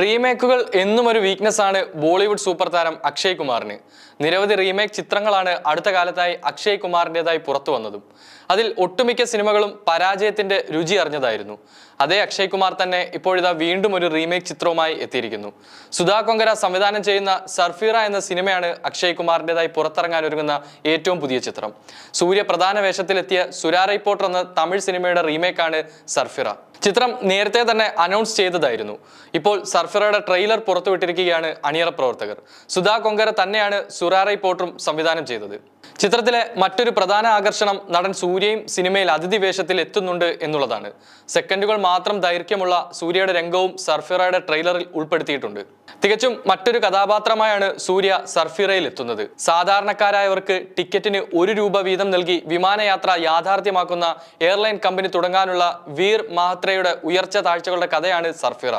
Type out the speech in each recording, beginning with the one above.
റീമേക്കുകൾ എന്നും ഒരു വീക്ക്നെസ് ആണ് ബോളിവുഡ് സൂപ്പർ താരം അക്ഷയ് കുമാറിന്. നിരവധി റീമേക്ക് ചിത്രങ്ങളാണ് അടുത്ത കാലത്തായി അക്ഷയ് കുമാറിന്റെതായി പുറത്തു വന്നതും. അതിൽ ഒട്ടുമിക്ക സിനിമകളും പരാജയത്തിന്റെ രുചി അറിഞ്ഞതായിരുന്നു. അതേ അക്ഷയ് കുമാർ തന്നെ ഇപ്പോഴിതാ വീണ്ടും ഒരു റീമേക്ക് ചിത്രവുമായി എത്തിയിരിക്കുന്നു. സുധാ കൊങ്കര സംവിധാനം ചെയ്യുന്ന സർഫീറ എന്ന സിനിമയാണ് അക്ഷയ് കുമാറിന്റെതായി പുറത്തിറങ്ങാൻ ഒരുങ്ങുന്ന ഏറ്റവും പുതിയ ചിത്രം. സൂര്യ പ്രധാന വേഷത്തിലെത്തിയ സുരാ റിപ്പോർട്ടർ എന്ന തമിഴ് സിനിമയുടെ റീമേക്കാണ് സർഫിറ. ചിത്രം നേരത്തെ തന്നെ അനൗൺസ് ചെയ്തതായിരുന്നു. ഇപ്പോൾ സർഫറയുടെ ട്രെയിലർ പുറത്തുവിട്ടിരിക്കുകയാണ് അണിയറ പ്രവർത്തകർ. സുധാ കൊങ്കര തന്നെയാണ് സുറാറൈ പോട്ടറും സംവിധാനം ചെയ്തത്. ചിത്രത്തിലെ മറ്റൊരു പ്രധാന ആകർഷണം നടൻ സൂര്യയും സിനിമയിൽ അതിഥി വേഷത്തിൽ എത്തുന്നുണ്ട് എന്നുള്ളതാണ്. സെക്കൻഡുകൾ മാത്രം ദൈർഘ്യമുള്ള സൂര്യയുടെ രംഗവും സർഫിറയുടെ ട്രെയിലറിൽ ഉൾപ്പെടുത്തിയിട്ടുണ്ട്. തികച്ചും മറ്റൊരു കഥാപാത്രമായാണ് സൂര്യ സർഫിറയിൽ എത്തുന്നത് സാധാരണക്കാരായവർക്ക് ടിക്കറ്റിന് ഒരു രൂപ വീതം നൽകി വിമാനയാത്ര യാഥാർത്ഥ്യമാക്കുന്ന എയർലൈൻ കമ്പനി തുടങ്ങാനുള്ള വീർ മഹത്രയുടെ ഉയർച്ച താഴ്ചകളുടെ കഥയാണ് സർഫിറ.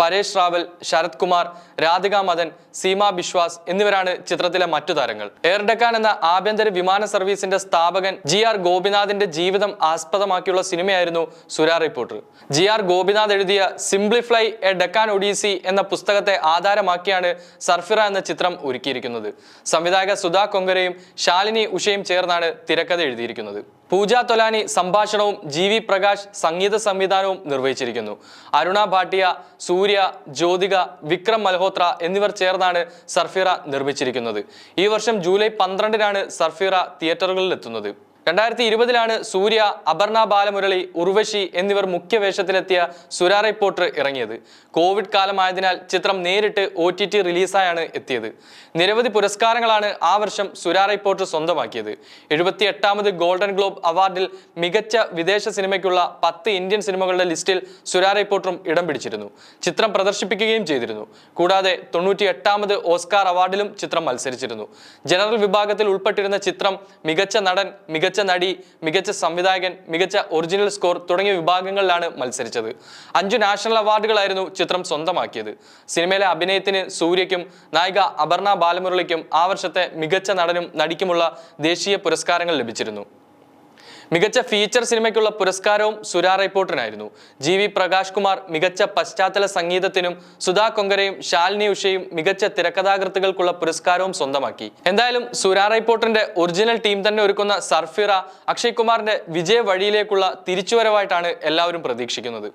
പരേഷ് റാവൽ ശരത് കുമാർ രാധിക മദൻ സീമ ബിശ്വാസ് എന്നിവരാണ് ചിത്രത്തിലെ മറ്റു താരങ്ങൾ. എയർ ഡെക്കാൻ എന്ന ആഭ്യന്തര വിമാന സർവീസിന്റെ സ്ഥാപകൻ ജി ആർ ഗോപിനാഥിന്റെ ജീവിതം ആസ്പദമാക്കിയുള്ള സിനിമയായിരുന്നു സുരാ റിപ്പോർട്ടർ. ജി ആർ ഗോപിനാഥ് എഴുതിയ സിംപ്ലിഫ്ലൈ എ ഡെക്കാൻ ഒഡീസി എന്ന പുസ്തകത്തെ ആധാരമാക്കിയാണ് സർഫിറ എന്ന ചിത്രം ഒരുക്കിയിരിക്കുന്നത്. സംവിധായക സുധാ കൊങ്കരയും ശാലിനി ഉഷയും ചേർന്നാണ് തിരക്കഥ എഴുതിയിരിക്കുന്നത്. പൂജ തൊലാനി സംഭാഷണവും ജി വി പ്രകാശ് സംഗീത സംവിധാനവും നിർവഹിച്ചിരിക്കുന്നു. അരുണ ഭാട്ടിയ സൂര്യ ജ്യോതിക വിക്രം മൽഹോത്ര എന്നിവർ ചേർന്നാണ് സർഫീറ നിർമ്മിച്ചിരിക്കുന്നത്. ഈ വർഷം ജൂലൈ പന്ത്രണ്ടിനാണ് സർഫീറ തിയേറ്ററുകളിൽ എത്തുന്നത് രണ്ടായിരത്തി ഇരുപതിലാണ് സൂര്യ അപർണ ബാലമുരളി ഉർവശി എന്നിവർ മുഖ്യ വേഷത്തിലെത്തിയ സുരാ റിപ്പോർട്ടർ ഇറങ്ങിയത്. കോവിഡ് കാലമായതിനാൽ ചിത്രം നേരിട്ട് ഒ ടി ടി റിലീസായാണ് എത്തിയത്. നിരവധി പുരസ്കാരങ്ങളാണ് ആ വർഷം സുരാ റിപ്പോർട്ടർ സ്വന്തമാക്കിയത്. എഴുപത്തി എട്ടാമത് ഗോൾഡൻ ഗ്ലോബ് അവാർഡിൽ മികച്ച വിദേശ സിനിമയ്ക്കുള്ള പത്ത് ഇന്ത്യൻ സിനിമകളുടെ ലിസ്റ്റിൽ സുരാ റിപ്പോർട്ടറും ഇടം പിടിച്ചിരുന്നു. ചിത്രം പ്രദർശിപ്പിക്കുകയും ചെയ്തിരുന്നു. കൂടാതെ തൊണ്ണൂറ്റി എട്ടാമത് ഓസ്കാർ അവാർഡിലും ചിത്രം മത്സരിച്ചിരുന്നു. ജനറൽ വിഭാഗത്തിൽ ഉൾപ്പെട്ടിരുന്ന ചിത്രം മികച്ച നടൻ മികച്ച നടി മികച്ച സംവിധായകൻ മികച്ച ഒറിജിനൽ സ്കോർ തുടങ്ങിയ വിഭാഗങ്ങളിലാണ് മത്സരിച്ചത്. അഞ്ചു നാഷണൽ അവാർഡുകളായിരുന്നു ചിത്രം സ്വന്തമാക്കിയത്. സിനിമയിലെ അഭിനയത്തിന് സൂര്യയ്ക്കും നായിക അപർണ ബാലമുരളിക്കും ആ വർഷത്തെ മികച്ച നടനും നടിക്കുമുള്ള ദേശീയ പുരസ്കാരങ്ങൾ ലഭിച്ചിരുന്നു. മികച്ച ഫീച്ചർ സിനിമയ്ക്കുള്ള പുരസ്കാരവും സുരാ റിപ്പോർട്ടിനായിരുന്നു ജി വി പ്രകാശ് കുമാർ മികച്ച പശ്ചാത്തല സംഗീതത്തിനും സുധാ കൊങ്കരയും ശാലിനി ഉഷയും മികച്ച തിരക്കഥാകൃത്തുകൾക്കുള്ള പുരസ്കാരവും സ്വന്തമാക്കി. എന്തായാലും സുരാ റിപ്പോർട്ടിന്റെ ഒറിജിനൽ ടീം തന്നെ ഒരുക്കുന്ന സർഫിറ അക്ഷയ് കുമാറിന്റെ വിജയ വഴിയിലേക്കുള്ള തിരിച്ചുവരവായിട്ടാണ് എല്ലാവരും പ്രതീക്ഷിക്കുന്നത്.